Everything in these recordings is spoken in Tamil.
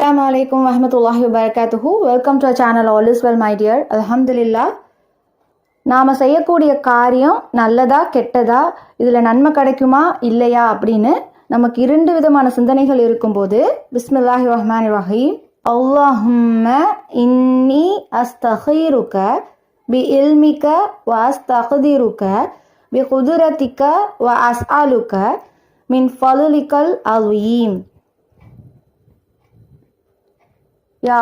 அஸ்ஸலாமு வலைக்கம் வரஹ்மத்துல்லாஹி வபர்காத்துஹூ welcome to channel all is well my dear அலமதுல்லா நாம் செய்யக்கூடிய காரியம் நல்லதா கெட்டதா இதில் நன்மை கிடைக்குமா இல்லையா அப்படின்னு நமக்கு இரண்டு விதமான சிந்தனைகள் இருக்கும்போது பிஸ்மில்லாஹி ரஹ்மான் ரஹீம். அல்லாஹும்ம இன்னி அஸ்தஹீருக்க பி இல்மிக்க வ அஸ்தகதிருக்க பி குதுரத்திக்க வ அஸ்அலுக்க மின் ஃபலுலிக்கல் அல்வீம் யா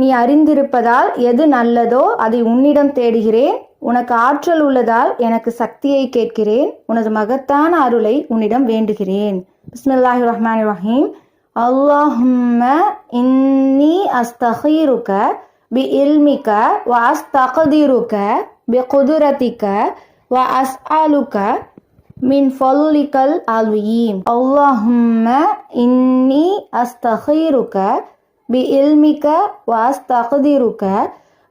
நீ அறிந்திருப்பதால் எது நல்லதோ அதை உன்னிடம் தேடுகிறேன். உனக்கு ஆற்றல் உள்ளதால் எனக்கு சக்தியை கேட்கிறேன். உனது மகத்தான அருளை உன்னிடம் வேண்டுகிறேன். பிஸ்மில்லாஹி ரஹ்மான் ரஹீம். அல்லாஹும்ம இன்னி அஸ்தஹீருக்க பி இல்மிக்க வ அஸ்தகதிருக்க பி குதுரத்திக்க வ அஸ்ஆலுக்க மின் ஃபல்லிக்கல் அல்வீம் அல்லாஹும்ம இன்னி அஸ்தஹீருக்க بعلمك وأستقدرك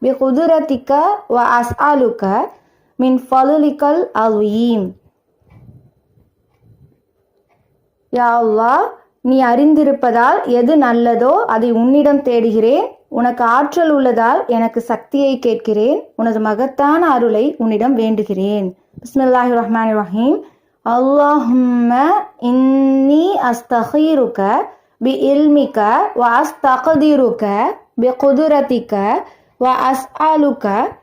بقدرتك وأسألك من فضلك العظيم யா அல்லாஹ் நீ அறிந்திருப்பதால் எது நல்லதோ அதை உன்னிடம் தேடுகிறேன் உனக்கு ஆற்றல் உள்ளதால் எனக்கு சக்தியை கேட்கிறேன் உனது மகத்தான அருளை உன்னிடம் வேண்டுகிறேன் பிஸ்மில்லாஹி ரஹ்மான் ரஹீம் அல்லாஹும்ம இன்னி அஸ்தஹீருக்க biilmika wa astaqdiruka biqudratika wa as'aluka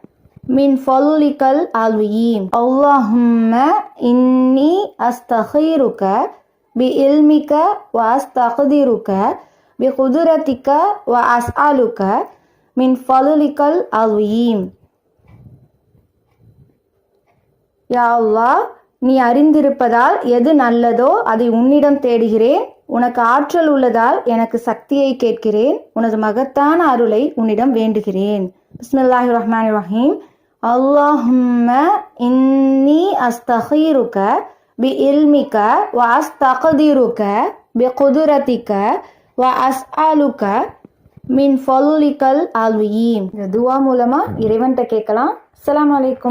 min fadlikal alim. Allahumma inni astakhiruka biilmika wa astaqdiruka biqudratika wa as'aluka min fadlikal alim. Ya Allah, நீ அறிந்திருப்பதால் எது நல்லதோ அதை உன்னிடம் தேடுகிறேன். உனக்கு ஆற்றல் உள்ளதால் எனக்கு சக்தியை கேட்கிறேன். உனது மகத்தான அருளை உன்னிடம் வேண்டுகிறேன். பிஸ்மில்லாஹி ரஹ்மான் ரஹீம். அல்லாஹும்ம இன்னி அஸ்தஹீருக்க பி இல்மிக்க வ அஸ்தகதிருக்க பி குதுரத்திக்க வ அஸ்ஆலுக்க மின் ஃபல்லிக்கல் அல்வீம். இந்த துவா மூலமாக இறைவன்கிட்ட கேட்கலாம். அலாம் அலைக்கும்.